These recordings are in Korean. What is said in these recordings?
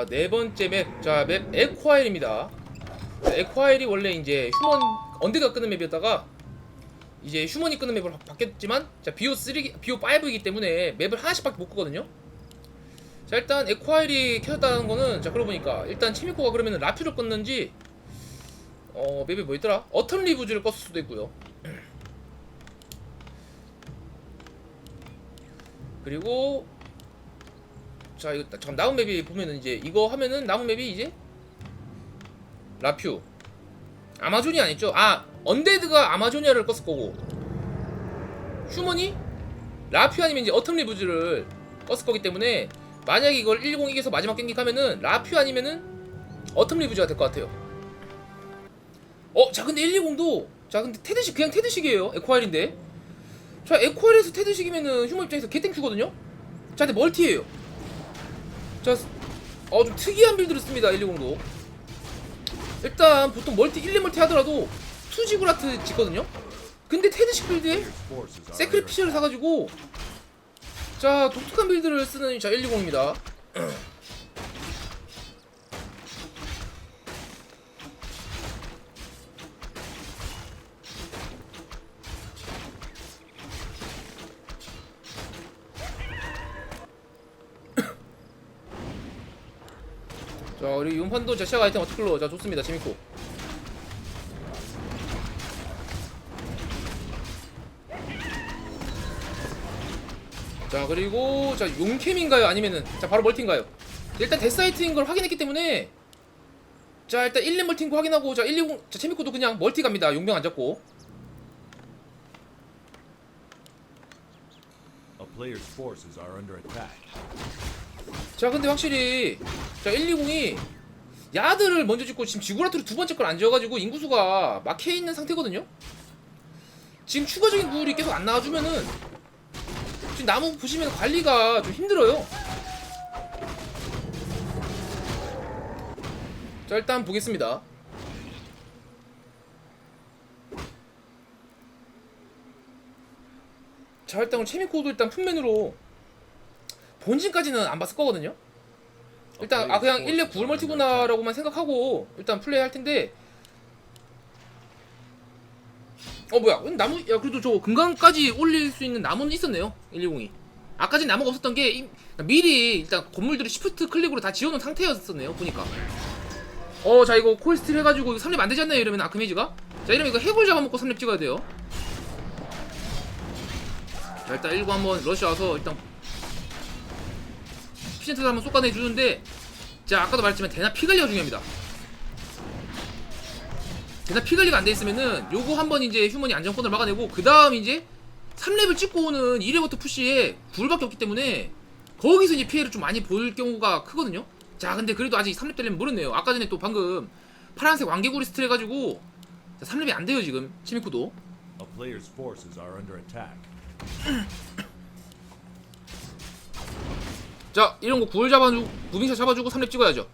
자, 네 번째 맵. 자, 맵 에콰일입니다. 자, 에콰일이 원래 이제 휴먼 언데드가 끄는 맵이었다가 이제 휴먼이 끄는 맵으로 바- 바뀌었지만 자, BO3 BO5이기 때문에 맵을 하나씩밖에 못 끄거든요. 자, 일단 에콰일이 켜졌다는 거는 자, 그러고 보니까 일단 치미코가 그러면 라퓨를 껐는지 어, 맵이 뭐 있더라? 어텀 리브즈를 껐을 수도 있고요. 그리고 자 이거 딱- 잠깐 나온 맵이 보면은 이제 이거 하면은 나온 맵이 이제 라퓨. 아마존이 아니죠? 아 언데드가 아마조니아를 껐을 거고. 휴먼이? 라퓨 아니면 이제 어텀 리브즈를 껐을 거기 때문에 만약에 이걸 110 이겨서 마지막 경기 가면은 라퓨 아니면은 어텀 리브즈가 될 것 같아요. 어 자 근데 120도 자 근데 테드식 그냥 테드식이에요. 에코아일인데. 자 에코아일에서 테드식이면은 휴먼 입장에서 개땡큐거든요? 자 근데 멀티예요 자, 어, 좀 특이한 빌드를 씁니다, 120도. 일단, 보통 멀티, 1, 2 멀티 하더라도, 투지구라트 짓거든요? 근데 테드식 빌드에 세크리 피셔를 사가지고, 자, 독특한 빌드를 쓰는, 자, 120입니다. 자, 우리 용판도 자, 시작 아이템 불러? 자, 좋습니다. 재밌고. 자, 그리고, 자, 용캠인가요? 아니면은, 자, 바로 멀티인가요? 일단 데스사이트인 걸 확인했기 때문에, 자, 일단 1렙 멀티인 거 확인하고, 자, 120, 자, 재밌고도 그냥 멀티 갑니다. 용병 안 잡고. A player's forces are under attack. 자 근데 확실히 자 120이 야드를 먼저 짓고 지금 지구라트를 두 번째 걸 안 지어가지고 인구수가 막혀 있는 상태거든요. 지금 추가적인 구울이 계속 안 나와주면은 지금 나무 보시면 관리가 좀 힘들어요. 자 일단 보겠습니다. 자 일단 체미코도 일단 품맨으로 본진까지는 안 봤을 거거든요. 일단 아 그냥 1렙 9월 멀티구나라고만 생각하고 일단 플레이 할 텐데. 어 뭐야? 나무 야 그래도 저 금강까지 올릴 수 있는 나무는 있었네요 120이. 아까진 나무가 없었던 게 이- 미리 일단 건물들을 시프트 클릭으로 다 지어놓은 상태였었네요 보니까. 어 자 이거 콜스틸 해가지고 이거 3렙 안 되지 않나요 이러면? 아크메이지가? 자 이러면 이거 해골 잡아먹고 3렙 찍어야 돼요. 자 일단 1구 한번 러쉬 와서 일단 피센트를 한번 쏟아내 주는데 자 아까도 말했지만 대나 피 관리가 중요합니다. 대나 피 관리가 안 돼 있으면은 요거 한번 이제 휴먼이 안정권을 막아내고 그 다음 이제 3렙을 찍고 오는 1회부터 푸시에 굴밖에 없기 때문에 거기서 이제 피해를 좀 많이 볼 경우가 크거든요. 자 근데 그래도 아직 3렙 되려면 모르네요. 아까 전에 또 방금 파란색 왕개구리 스틸 해가지고 3렙이 안 돼요 지금 치미쿠도. 자 이런 거 구월 잡아주고 무빙샷 잡아주고 3렙 찍어야죠.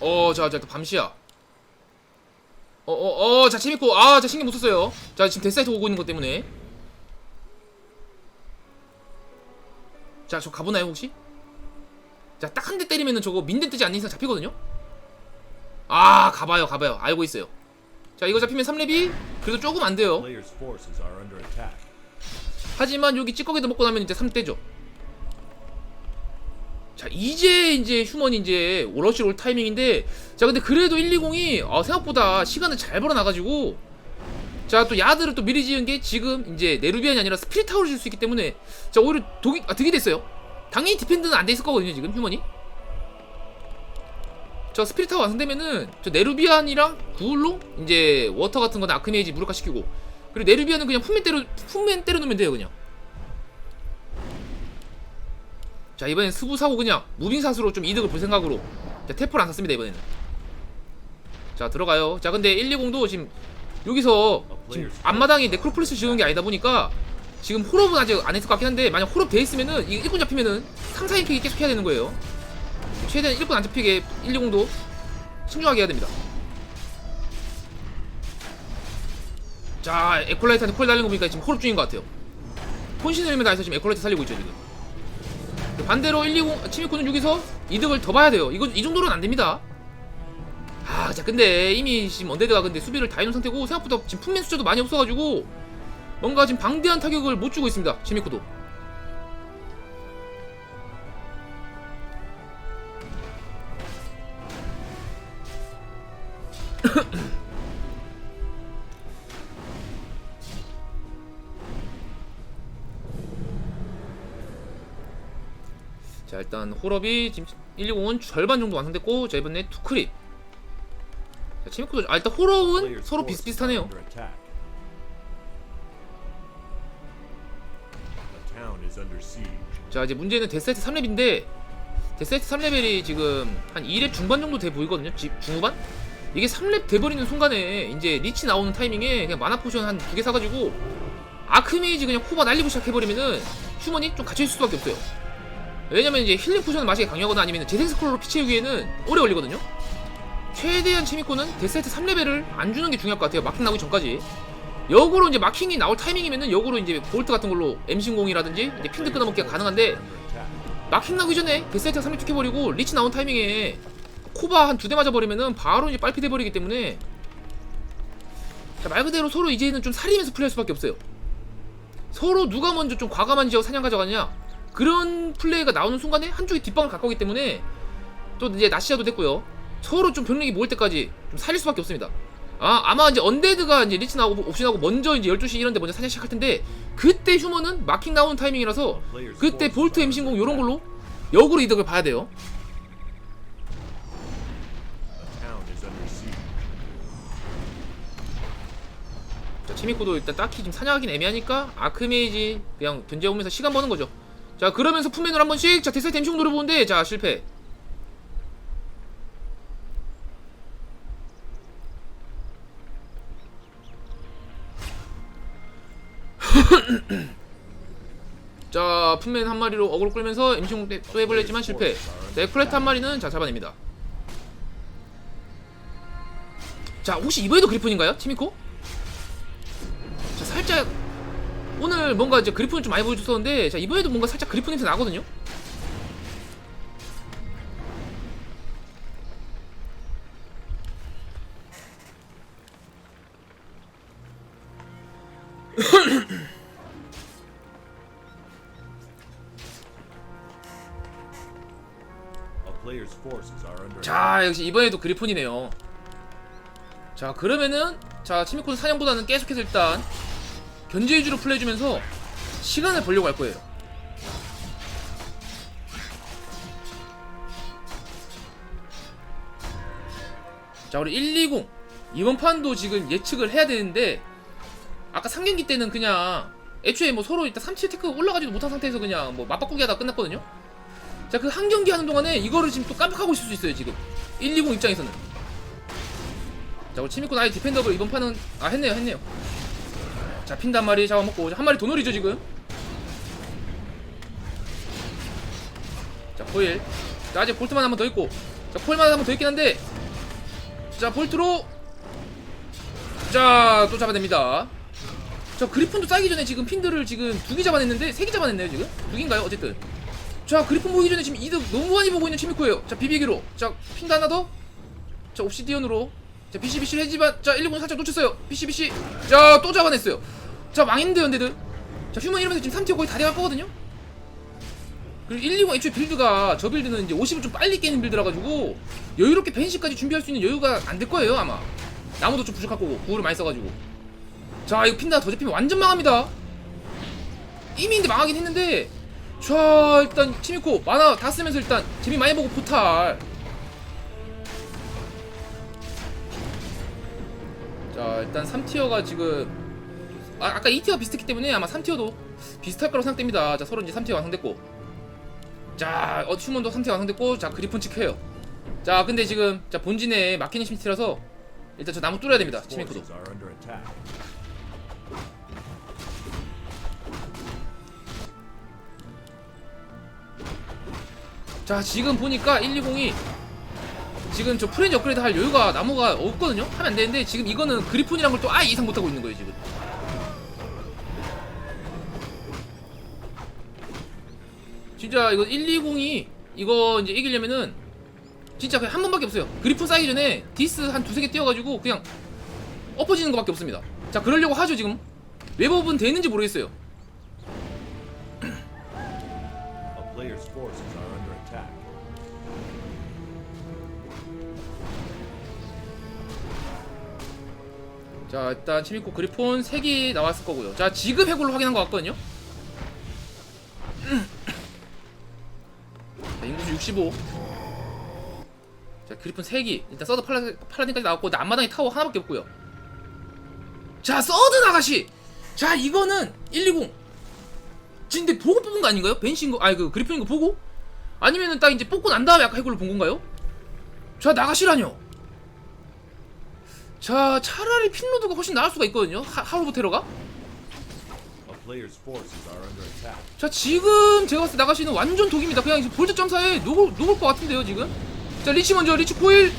어자자 또 밤시야. 어어어자 재밌고. 아자 신경 못 썼어요. 자 지금 데스사이트 오고 있는 것 때문에. 자 저 가보나요 혹시? 자 딱 한 대 때리면은 저거 민대 뜨지 않는 이상 잡히거든요? 아 가봐요 가봐요. 알고 있어요. 자 이거 잡히면 3렙이 그래도 조금 안 돼요 하지만 여기 찌꺼기도 먹고 나면 이제 3대죠. 자 이제 이제 휴먼이 이제 오러시 올 타이밍인데 자 근데 그래도 120이 어, 생각보다 시간을 잘 벌어나가지고 자 또 야드를 또 미리 지은 게 지금 이제 네루비안이 아니라 스피릿 타워를 질수 있기 때문에 자 오히려 독이 아 득이 됐어요. 당연히 디펜드는 안 돼 있을 거거든요 지금 휴먼이. 저 스피릿 타워 완성되면은 저 네루비안이랑 구울로 이제 워터 같은 거나 아크메이지 무력화 시키고 그리고 네르비아는 그냥 품맨 때려 품맨 때려 놓으면 돼요 그냥. 자 이번엔 스부 사고 그냥 무빙 사수로 좀 이득을 볼 생각으로 자 태플 안 샀습니다 이번에는. 자 들어가요. 자 근데 120도 지금 여기서 지금 앞마당에 네크로폴리스 지우는 게 아니다 보니까 지금 홀업은 아직 안 했을 것 같긴 한데 만약 홀업 돼 있으면은 이 1분 잡히면은 3, 4인 픽이 계속 해야 되는 거예요. 최대한 1분 안 잡히게 120도 신중하게 해야 됩니다. 자 에콜라이트한테 콜 달린 거 보니까 지금 홀업 중인 것 같아요 폰신 엘리면 다해서 지금 에콜라이트 살리고 있죠 지금 반대로 120 치미코는 여기서 이득을 더 봐야 돼요. 이거 이 정도로는 안 됩니다. 아, 자 근데 이미 지금 언데드가 근데 수비를 다 해놓은 상태고 생각보다 지금 품맨 숫자도 많이 없어가지고 뭔가 지금 방대한 타격을 못 주고 있습니다. 치미코도. 자 일단 홀업이 지금 120은 절반 정도 완성됐고 자 이번에 투크립 자 치미코도 아 일단 홀업은 서로 비슷비슷하네요. 자 이제 문제는 데스사이트 3렙인데 데스사이트 3레벨이 지금 한 2렙 중반 정도 돼 보이거든요? 지- 중후반? 이게 3렙 돼버리는 순간에 이제 리치 나오는 타이밍에 그냥 마나 포션 한 두 개 사가지고 아크메이지 그냥 코바 날리고 시작해버리면은 휴먼이 좀 갇혀있을 수밖에 없어요 왜냐면 이제 힐링 포션은 맛이 강하거나 아니면 재생 스크롤로 피 채우기에는 오래 걸리거든요. 최대한 체미코는 데스사이트 3레벨을 안 주는 게 중요할 것 같아요 마킹 나오기 전까지. 역으로 이제 마킹이 나올 타이밍이면은 역으로 이제 볼트 같은 걸로 엠신공이라든지 이제 핀드 끊어먹기가 가능한데 Under attack. 마킹 나기 전에 데스사이트가 3렙 툭해버리고 리치 나온 타이밍에 코바 한 두 대 맞아버리면은 바로 이제 빨피 돼버리기 때문에 자, 말 그대로 서로 이제는 좀 살리면서 플레이할 수밖에 없어요. 서로 누가 먼저 좀 과감한 지역 사냥 가져가냐 그런 플레이가 나오는 순간에 한쪽이 뒷방을 가까우기 때문에 또 이제 나시아도 됐고요 서로 좀 병력이 모일 때까지 좀 살릴 수밖에 없습니다 아 아마 이제 언데드가 이제 리치 나오고 옵션하고 먼저 이제 12시 이런 데 먼저 사냥 시작할 텐데 그때 휴먼은 마킹 나오는 타이밍이라서 그때 볼트 엠신공 요런 걸로 역으로 이득을 봐야 돼요. 자, 치미코도 일단 딱히 지금 사냥하긴 애매하니까 아크메이지 그냥 던져오면서 시간 버는 거죠. 자, 그러면서 품맨을 한 번씩 자, 데스사이트 엠싱 노려보는데 자, 실패. 자, 품맨 한 마리로 어그로 끌면서 엠싱 또 해보려 했지만 실패. 자, 에클레트 한 마리는 자, 잡아냅니다. 자, 혹시 이번에도 그리폰인가요? 치미코? 자 살짝 오늘 뭔가 이제 그리폰을 좀 많이 보여줬었는데 자 이번에도 뭔가 살짝 그리폰 냄새 나거든요. 자 역시 이번에도 그리폰이네요 자 그러면은 자 치미콘 사냥보다는 계속해서 일단 견제 위주로 플레이해주면서 시간을 벌려고 할 거예요. 자 우리 120 이번 판도 지금 예측을 해야 되는데 아까 3경기 때는 그냥 애초에 뭐 서로 일단 3티어 테크 올라가지도 못한 상태에서 그냥 뭐 맞바꾸기 하다 끝났거든요. 자 그 한 경기 하는 동안에 이거를 지금 또 깜빡하고 있을 수 있어요 지금. 120 입장에서는. 자 우리 치미코 나이 디펜더블 이번 판은 아 했네요 했네요 자한 마리 잡아먹고 한 마리 도놀이죠 지금. 자 포일. 자 아직 볼트만 한 번 더 있고. 자 포일만 한 번 더 있긴 한데. 자 볼트로. 자 또 잡아냅니다. 자 그리폰도 쌓이기 전에 지금 핀들을 지금 두 개 잡아냈는데 세 개 잡아냈네요 지금. 두 개인가요 어쨌든? 자 그리폰 보기 전에 지금 이득 너무 많이 보고 있는 치미코예요. 자 비비기로. 자 핀드 하나 더 자 옵시디언으로. 자 BCBC 해지만. 자119 살짝 놓쳤어요. BCBC 자 또 잡아냈어요 자 망했는데 연대드 자 휴먼 이러면서 지금 3티어 거의 다 돼갈 거거든요? 그리고 120 애초에 빌드가 저 빌드는 이제 50을 좀 빨리 깨는 빌드라 가지고 여유롭게 벤시까지 준비할 수 있는 여유가 안 될 거예요 아마. 나무도 좀 부족할 거고 구울을 많이 써가지고. 자 이거 핀다 더 잡히면 완전 망합니다. 이미 근데 망하긴 했는데 자 일단 치미코 만화 다 쓰면서 일단 재미 많이 보고 포탈. 자 일단 3티어가 지금 아, 아까 2티어 비슷했기 때문에 아마 3티어도 비슷할 거라고 생각됩니다. 자 서로 이제 3티어 완성됐고. 자 어, 휴먼도 3티어 완성됐고 자 그리폰 찍혀요. 자 근데 지금 자 본진에 마키니 심티라서 일단 저 나무 뚫어야 됩니다. Attack. 자 지금 보니까 120이 지금 저 프렌즈 업그레이드 할 여유가 나무가 없거든요? 하면 안 되는데 지금 이거는 그리폰이란 걸 또 아예 이상 못하고 있는 거예요 지금 진짜 이거 120이 이거 이제 이기려면은 진짜 그냥 한 번밖에 없어요. 그리폰 쌓이기 전에 디스 한 두세 개 띄워가지고 그냥 엎어지는 것밖에 없습니다. 자 그러려고 하죠 지금. 웹업은 되는지 모르겠어요. 자 일단 치미코 그리폰 3개 나왔을 거고요. 자 지금 해골로 확인한 것 같거든요. 65. 자 그리폰 3개. 일단 서드 팔라, 팔라딘까지 나왔고 근데 앞마당에 타워 하나밖에 없고요. 자 서드 나가시. 자 이거는 120. 진데 보고 뽑은 거 아닌가요? 벤신 거 아니 그 그리폰인 거 보고? 아니면은 딱 이제 뽑고 난 다음에 아까 해골로 본 건가요? 자 나가시라뇨. 자 차라리 핀로드가 훨씬 나을 수가 있거든요 하, 하루부 테러가 A player's forces are under attack. 자 지금 제가 봤을 때 나가시는 완전 독입니다. 그냥 지금 볼트 점사에 녹을, 녹을 것 같은데요 지금? 자 리치 먼저 리치 코일.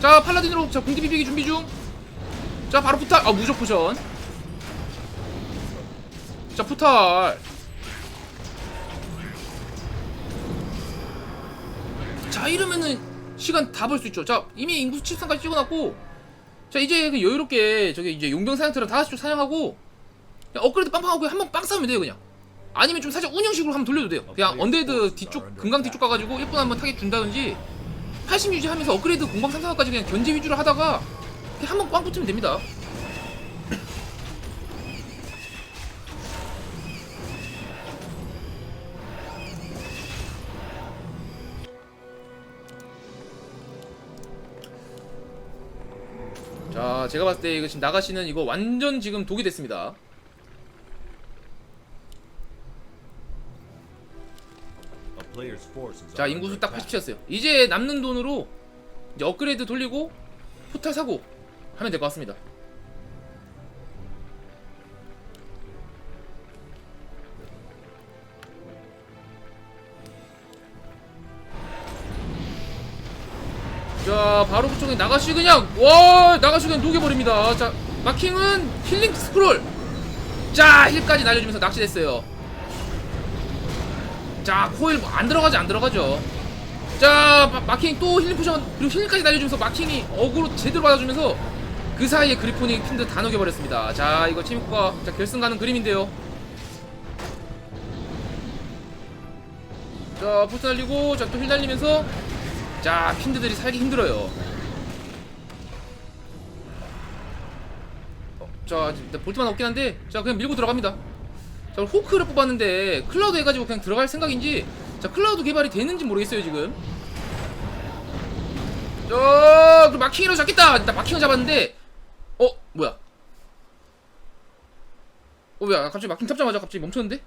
자 팔라딘으로 자 공기 비비기 준비 중자 바로 푸탈. 아 무적 포션. 자 푸탈. 자 이러면은 시간 다 벌 수 있죠. 자 이미 인구수 73까지 찍어놨고. 자 이제 그 여유롭게 저기 이제 용병 사냥처럼 다시 좀 사냥하고 업그레이드 빵빵하고 한 번 빵 싸우면 돼요 그냥. 아니면 좀 살짝 운영식으로 한번 돌려도 돼요. 그냥 언데드 뒤쪽 금강 뒤쪽 가가지고 1분 한번 타겟 준다든지 80 유지하면서 업그레이드 공방 상상까지 그냥 견제 위주로 하다가 그냥 한번 꽝 붙으면 됩니다. 자 제가 봤을 때 이거 지금 나가시는 이거 완전 지금 독이 됐습니다 자 인구수 딱 attack. 80였어요. 이제 남는 돈으로 이제 업그레이드 돌리고 포탈 사고 하면 될 것 같습니다. 자 바로 그쪽에 나가시 그냥 와 나가시 그냥 녹여버립니다. 자 마킹은 힐링 스크롤. 자 힐까지 날려주면서 낚시됐어요 자 코일 뭐안 들어가지 안 들어가죠. 자 마, 마킹 또 힐링 포션 그리고 힐링까지 날려주면서 마킹이 어그로 제대로 받아주면서 그 사이에 그리폰이 핀드 다 녹여버렸습니다. 자 이거 치미코가 자 결승 가는 그림인데요. 자 포트 날리고 자 또 힐 날리면서 자 핀드들이 살기 힘들어요. 어, 자 볼트만 없긴 한데 자 그냥 밀고 들어갑니다 자 호크를 뽑았는데 클라우드 해가지고 그냥 들어갈 생각인지 자 클라우드 개발이 되는지 모르겠어요 지금. 자 그럼 마킹이라도 잡겠다! 일단 마킹을 잡았는데 어 뭐야? 어 뭐야? 갑자기 마킹 잡자마자 갑자기 멈췄는데?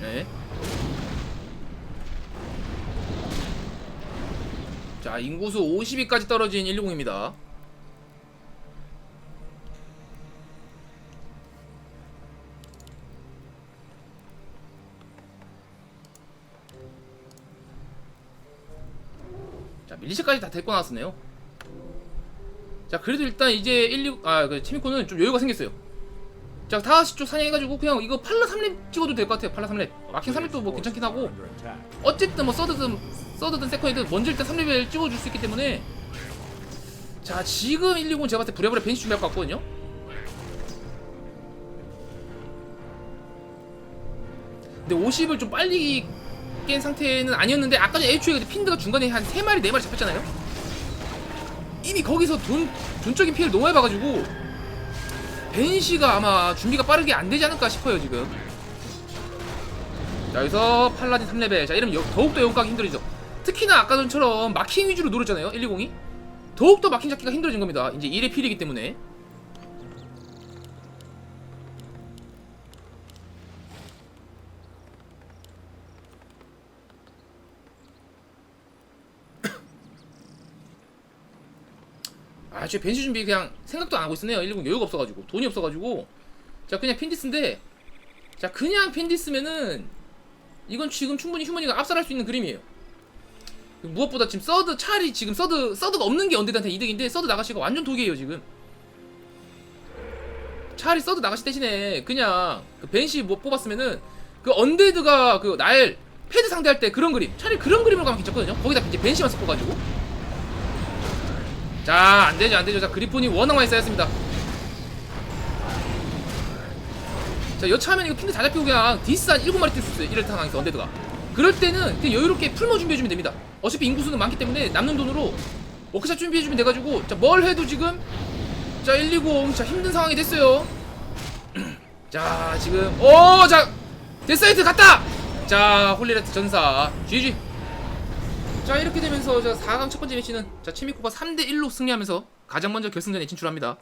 네. 자 인구수 50위까지 떨어진 120입니다 밀리시까지 다 데리고 나왔었네요. 자 그래도 일단 이제 1, 2, 아그 치미코는 좀 여유가 생겼어요. 자 다시 쪽 사냥해가지고 그냥 이거 팔라 3렙 찍어도 될 것 같아요 팔라 3렙 마킹 3렙도 뭐 괜찮긴 하고. 어쨌든 뭐 서드든 서드든 세컨이든 먼저 일단 3레벨 찍어줄 수 있기 때문에. 자 지금 120은 제가 봤을 때 부랴부랴 벤시 준비할 것 같거든요. 근데 50을 좀 빨리 깬 상태는 아니었는데 아까 전에 애초에 그 핀드가 중간에 한 3마리 4마리 잡혔잖아요? 이미 거기서 돈, 돈적인 피해를 너무 많이 봐가지고 벤시가 아마 준비가 빠르게 안 되지 않을까 싶어요 지금. 자 여기서 팔라딘 3레벨. 자 이러면 여- 더욱더 영가기 힘들어지죠. 특히나 아까 전처럼 마킹 위주로 노렸잖아요 120이 더욱더 마킹 잡기가 힘들어진 겁니다. 이제 1의 필이기 때문에 아, 저 벤시 준비 그냥 생각도 안 하고 있었네요. 120 여유가 없어가지고 돈이 없어가지고 자 그냥 핀디스인데 자 그냥 핀디스면은 이건 지금 충분히 휴머니가 압살할 수 있는 그림이에요. 무엇보다 지금 서드 차라리 지금 서드 서드가 없는 게 언데드한테 이득인데 서드 나가시가 완전 독이에요 지금. 차라리 써도 나가시 대신에 그냥 그 벤시 못 뽑았으면은 그 언데드가 그날 패드 상대할 때 그런 그림 차라리 그런 그림으로 가면 괜찮거든요 거기다 이제 벤시만 섞어가지고 자 안되죠 안되죠. 자 그리폰이 워낙 많이 쌓였습니다. 자 여차하면 이거 핑크 다 잡히고 그냥 디스 한 7마리 뛸 수 있어요. 이럴 상황에서 언데드가. 그럴 때는 그냥 여유롭게 풀머 준비해주면 됩니다. 어차피 인구수는 많기 때문에 남는 돈으로 워크샷 준비해주면 돼가지고 자 뭘 해도 지금 자 120, 자 힘든 상황이 됐어요. 자 지금 오자 데사이트 갔다! 자 홀리레트 전사. GG 자 이렇게 되면서 자 4강 첫 번째 매치는 자 치미코가 3대1로 승리하면서 가장 먼저 결승전에 진출합니다